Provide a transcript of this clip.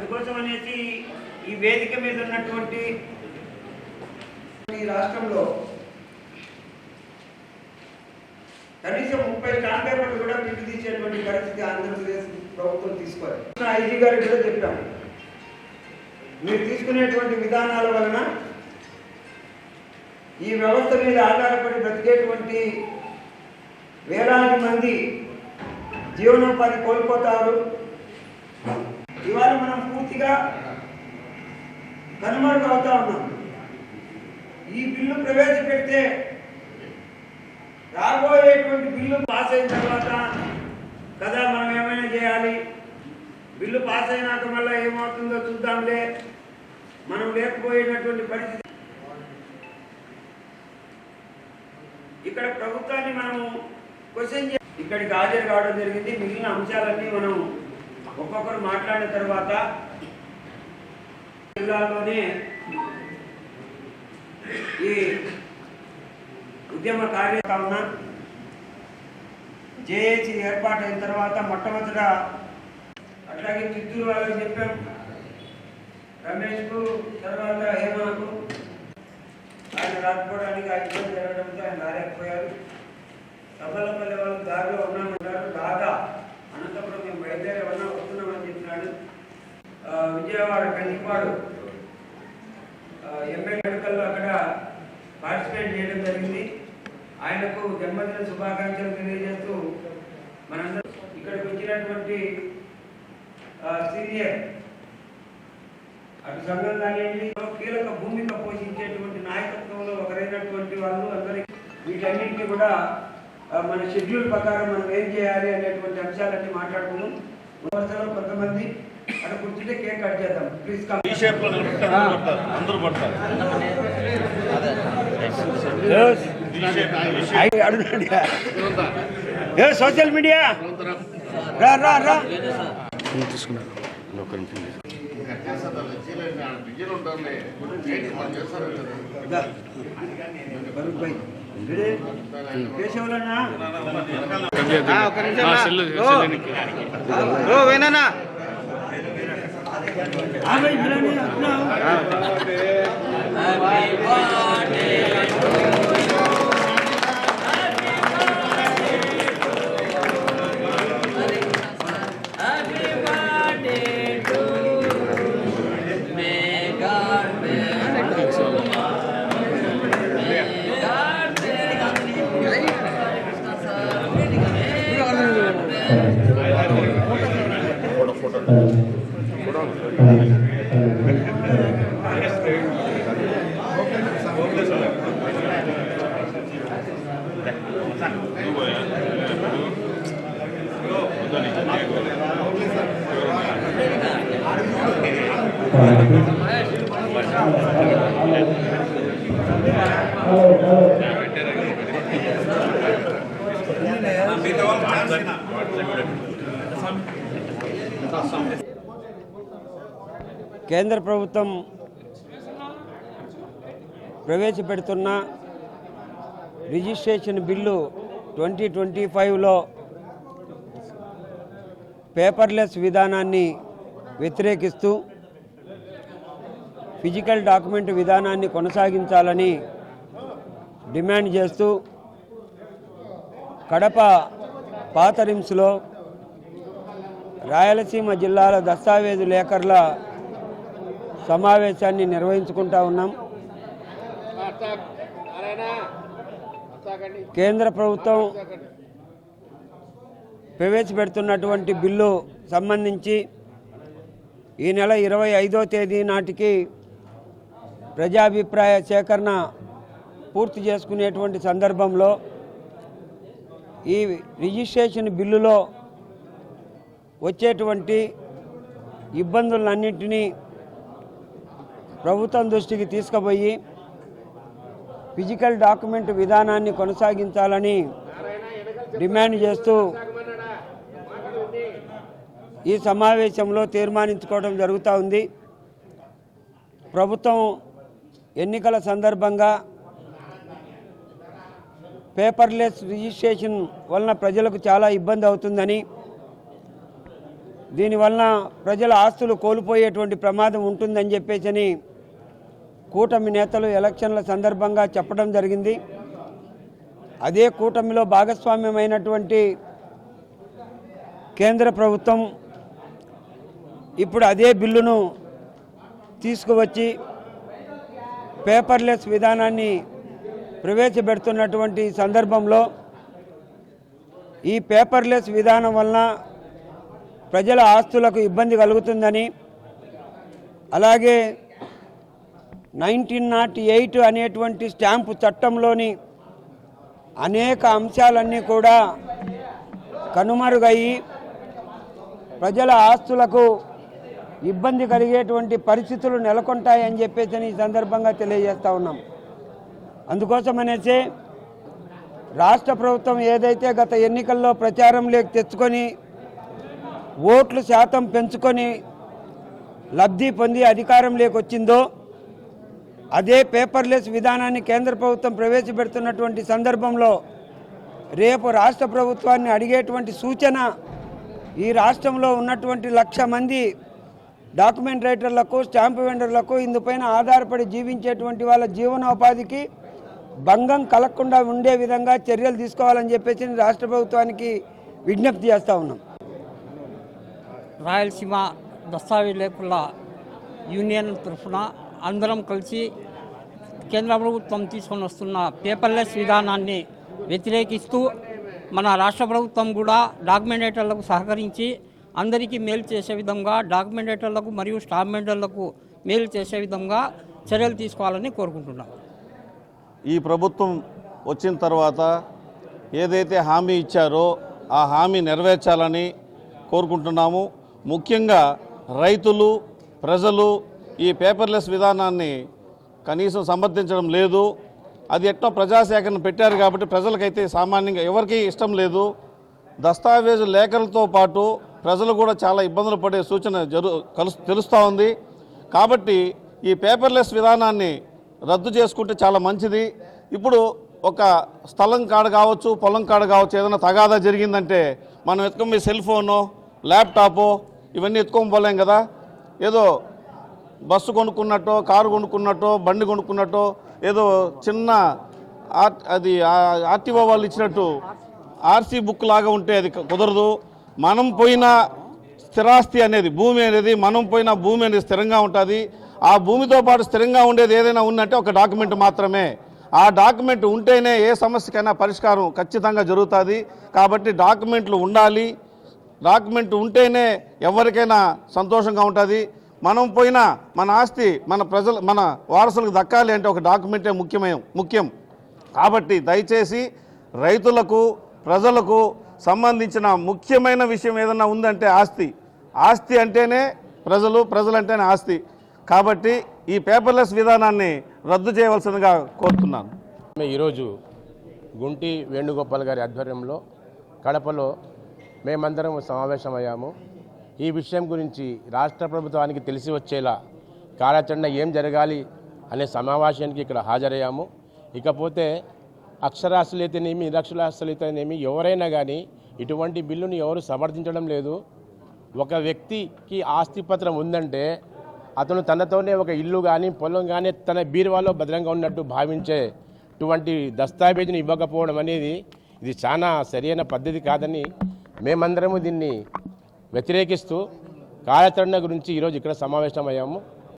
అందుకోసం అనేసి ఈ వేదిక మీద ఉన్నటువంటి ఈ రాష్ట్రంలో కనీసం ముప్పై స్టాంప్ పేపర్లు కూడా పిలిపి తీసేటువంటి పరిస్థితి ఆంధ్రప్రదేశ్ ప్రభుత్వం తీసుకోవాలి ఐజీ గారికి కూడా చెప్పాం మీరు తీసుకునేటువంటి విధానాల వలన ఈ వ్యవస్థ మీద ఆధారపడి బ్రతికేటువంటి వేలాది మంది జీవనోపాధి కోల్పోతారు. ఇవాళ మనం పూర్తిగా కనుమరుగు అవుతా ఉన్నాం. ఈ బిల్లు ప్రవేశపెడితే రాబోయేటువంటి బిల్లు పాస్ అయిన తర్వాత కదా మనం ఏమైనా చేయాలి? బిల్లు పాస్ అయినాక మళ్ళీ ఏమవుతుందో చూద్దాంలే. మనం లేకపోయినటువంటి పరిస్థితి. ఇక్కడ ప్రభుత్వాన్ని మనము క్వశ్చన్ ఇక్కడికి హాజరు కావడం జరిగింది. మిగిలిన అంశాలన్నీ మనం ఒక్కొక్కరు మాట్లాడిన తర్వాత జిల్లాలోనే ఈ ఉద్యమ కార్యక్రమం జేఏసీ అయిన తర్వాత మొట్టమొదట అట్లాగే చిత్తూరు వాళ్ళకి చెప్పాం. రమేష్కు తర్వాత హేమకు ఆయన రాకపోవడానికి ఆ ఇబ్బంది జరగడంతో ఆయన రాలేకపోయారు. శుభాకాంక్షలు తెలియజేస్తూ మనందరం ఇక్కడికి వచ్చినటువంటి సీనియర్ అటు సంఘం కానివ్వండి కీలక భూమిక పోషించేటువంటి నాయకత్వంలో ఒకరైనటువంటి వాళ్ళు అందరికీ వీటన్నింటినీ కూడా మన షెడ్యూల్ ప్రకారం మనం ఏం చేయాలి అనేటువంటి అంశాలన్నీ మాట్లాడుకున్నాం వరుసలో కొంతమంది అక్కడ కూర్చుంటే కేక్ కట్ చేద్దాం. ప్లీజ్ కమ్ ఈ షేప్లో నిలబెట్టి అందరూ పడతారు. ఏ సోషల్ మీడియా రా రా రా. బరువు పై. రెడీ? కేశవులన్నా కేంద్ర ప్రభుత్వం ప్రవేశపెడుతున్న రిజిస్ట్రేషన్ బిల్లు ట్వంటీ ట్వంటీ ఫైవ్లో పేపర్లెస్ విధానాన్ని వ్యతిరేకిస్తూ ఫిజికల్ డాక్యుమెంట్ విధానాన్ని కొనసాగించాలని డిమాండ్ చేస్తూ కడప పాత రిమ్స్లో రాయలసీమ జిల్లాల దస్తావేజు లేఖర్ల సమావేశాన్ని నిర్వహించుకుంటా ఉన్నాం. కేంద్ర ప్రభుత్వం ప్రవేశపెడుతున్నటువంటి బిల్లు సంబంధించి ఈ నెల ఇరవై ఐదో తేదీ నాటికి ప్రజాభిప్రాయ సేకరణ పూర్తి చేసుకునేటువంటి సందర్భంలో ఈ రిజిస్ట్రేషన్ బిల్లులో వచ్చేటువంటి ఇబ్బందులన్నింటినీ ప్రభుత్వం దృష్టికి తీసుకుపోయి ఫిజికల్ డాక్యుమెంట్ విధానాన్ని కొనసాగించాలని డిమాండ్ చేస్తూ ఈ సమావేశంలో తీర్మానించుకోవడం జరుగుతూ ఉంది. ప్రభుత్వం ఎన్నికల సందర్భంగా పేపర్లెస్ రిజిస్ట్రేషన్ వలన ప్రజలకు చాలా ఇబ్బంది అవుతుందని దీనివలన ప్రజల ఆస్తులు కోల్పోయేటువంటి ప్రమాదం ఉంటుందని చెప్పేసి కూటమి నేతలు ఎలక్షన్ల సందర్భంగా చెప్పడం జరిగింది. అదే కూటమిలో భాగస్వామ్యమైనటువంటి కేంద్ర ప్రభుత్వం ఇప్పుడు అదే బిల్లును తీసుకువచ్చి పేపర్లెస్ విధానాన్ని ప్రవేశపెడుతున్నటువంటి సందర్భంలో ఈ పేపర్లెస్ విధానం వలన ప్రజల ఆస్తులకు ఇబ్బంది కలుగుతుందని అలాగే నైన్టీన్ నాట్ ఎయిట్ అనేటువంటి స్టాంపు చట్టంలోని అనేక అంశాలన్నీ కూడా కనుమరుగయ్యి ప్రజల ఆస్తులకు ఇబ్బంది కలిగేటువంటి పరిస్థితులు నెలకొంటాయని చెప్పేసి ఈ సందర్భంగా తెలియజేస్తా ఉన్నాం. అందుకోసమనేసి రాష్ట్ర ప్రభుత్వం ఏదైతే గత ఎన్నికల్లో ప్రచారంలోకి తెచ్చుకొని ఓట్లు శాతం పెంచుకొని లబ్ధి పొంది అధికారంలోకి వచ్చిందో అదే పేపర్లెస్ విధానాన్ని కేంద్ర ప్రభుత్వం ప్రవేశపెడుతున్నటువంటి సందర్భంలో రేపు రాష్ట్ర ప్రభుత్వాన్ని అడిగేటువంటి సూచన ఈ రాష్ట్రంలో ఉన్నటువంటి లక్ష మంది డాక్యుమెంట్ రైటర్లకు స్టాంపు వెండర్లకు ఇందుపైన ఆధారపడి జీవించేటువంటి వాళ్ళ జీవనోపాధికి భంగం కలగకుండా ఉండే విధంగా చర్యలు తీసుకోవాలని చెప్పేసి రాష్ట్ర ప్రభుత్వానికి విజ్ఞప్తి చేస్తూ ఉన్నాం. రాయలసీమ దస్తావేజుల యూనియన్ తరఫున అందరం కలిసి కేంద్ర ప్రభుత్వం తీసుకొని వస్తున్న పేపర్లెస్ విధానాన్ని వ్యతిరేకిస్తూ మన రాష్ట్ర ప్రభుత్వం కూడా డాక్యుమెంటేటర్లకు సహకరించి అందరికీ మేలు చేసే విధంగా డాక్యుమెంటేటర్లకు మరియు స్టాఫ్ మెంటర్లకు మేలు చేసే విధంగా చర్యలు తీసుకోవాలని కోరుకుంటున్నాం. ఈ ప్రభుత్వం వచ్చిన తర్వాత ఏదైతే హామీ ఇచ్చారో ఆ హామీ నెరవేర్చాలని కోరుకుంటున్నాము. ముఖ్యంగా రైతులు ప్రజలు ఈ పేపర్లెస్ విధానాన్ని కనీసం సమర్థించడం లేదు. అది ఎట్టో ప్రజాసేకరణ పెట్టారు కాబట్టి ప్రజలకైతే సామాన్యంగా ఎవరికీ ఇష్టం లేదు. దస్తావేజు లేఖలతో పాటు ప్రజలు కూడా చాలా ఇబ్బందులు పడే సూచన జరు కలు తెలుస్తూ ఉంది. కాబట్టి ఈ పేపర్లెస్ విధానాన్ని రద్దు చేసుకుంటే చాలా మంచిది. ఇప్పుడు ఒక స్థలం కాడ కావచ్చు పొలం కాడ కావచ్చు ఏదైనా తగాదా జరిగిందంటే మనం ఎత్తుకొని సెల్ ఫోను ల్యాప్టాపు ఇవన్నీ ఎత్తుకొని పోలేం కదా? ఏదో బస్సు కొనుక్కున్నట్టో కారు కొనుక్కున్నట్టో బండి కొనుక్కున్నట్టో ఏదో చిన్న ఆర్ అది ఆర్టీఓ వాళ్ళు ఇచ్చినట్టు ఆర్సీ బుక్ లాగా ఉంటే అది కుదరదు. మనం పోయిన స్థిరాస్తి అనేది భూమి అనేది మనం పోయిన భూమి అనేది స్థిరంగా ఉంటుంది. ఆ భూమితో పాటు స్థిరంగా ఉండేది ఏదైనా ఉందంటే ఒక డాక్యుమెంట్ మాత్రమే. ఆ డాక్యుమెంట్ ఉంటేనే ఏ సమస్యకైనా పరిష్కారం ఖచ్చితంగా జరుగుతుంది. కాబట్టి డాక్యుమెంట్లు ఉండాలి. డాక్యుమెంట్ ఉంటేనే ఎవరికైనా సంతోషంగా ఉంటుంది. మనం పోయినా మన ఆస్తి మన ప్రజలు మన వారసులకు దక్కాలి అంటే ఒక డాక్యుమెంటే ముఖ్యమైన ముఖ్యం. కాబట్టి దయచేసి రైతులకు ప్రజలకు సంబంధించిన ముఖ్యమైన విషయం ఏదన్నా ఉందంటే ఆస్తి. ఆస్తి అంటేనే ప్రజలు ప్రజలంటేనే ఆస్తి. కాబట్టి ఈ పేపర్లెస్ విధానాన్ని రద్దు చేయవలసిందిగా కోరుతున్నాను. ఈరోజు గుంటి వేణుగోపాల్ గారి ఆధ్వర్యంలో కడపలో మేమందరం సమావేశమయ్యాము. ఈ విషయం గురించి రాష్ట్ర ప్రభుత్వానికి తెలిసి వచ్చేలా కార్యాచరణ ఏం జరగాలి అనే సమావేశానికి ఇక్కడ హాజరయ్యాము. ఇకపోతే అక్షరాస్యులైతేనేమి నిరక్షరాస్యులైతేనేమి ఎవరైనా కానీ ఇటువంటి బిల్లుని ఎవరు సమర్థించడం లేదు. ఒక వ్యక్తికి ఆస్తి పత్రం ఉందంటే అతను తనతోనే ఒక ఇల్లు కానీ పొలం కానీ తన బీరువాలో భద్రంగా ఉన్నట్టు భావించేటువంటి దస్తావేజుని ఇవ్వకపోవడం అనేది ఇది చాలా సరైన పద్ధతి కాదని మేమందరము దీన్ని వ్యతిరేకిస్తూ కార్యాచరణ గురించి ఈరోజు ఇక్కడ సమావేశమయ్యాము.